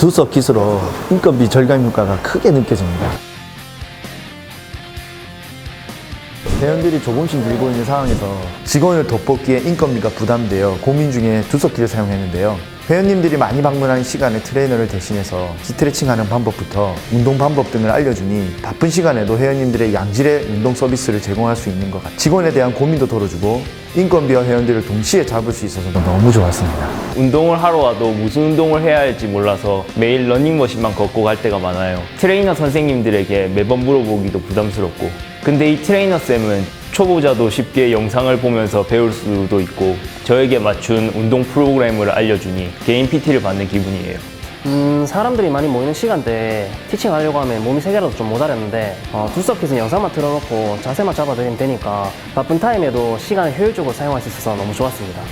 두 서킷으로 인건비 절감 효과가 크게 느껴집니다. 회원들이 조금씩 늘고 있는 상황에서 직원을 돋보기에 인건비가 부담되어 고민 중에 두 서킷을 사용했는데요. 회원님들이 많이 방문하는 시간에 트레이너를 대신해서 스트레칭하는 방법부터 운동 방법 등을 알려주니 바쁜 시간에도 회원님들의 양질의 운동 서비스를 제공할 수 있는 것 같아요. 직원에 대한 고민도 덜어주고 인건비와 회원들을 동시에 잡을 수 있어서 너무 좋았습니다. 운동을 하러 와도 무슨 운동을 해야 할지 몰라서 매일 러닝머신만 걷고 갈 때가 많아요. 트레이너 선생님들에게 매번 물어보기도 부담스럽고. 근데 이 트레이너 쌤은 초보자도 쉽게 영상을 보면서 배울 수도 있고 저에게 맞춘 운동 프로그램을 알려주니 개인 PT를 받는 기분이에요. 음, 사람들이 많이 모이는 시간대에 티칭 하려고 하면 몸이 세 개라도 좀 모자랐는데 어, 두서킷은 영상만 틀어놓고 자세만 잡아드리면 되니까 바쁜 타임에도 시간을 효율적으로 사용할 수 있어서 너무 좋았습니다.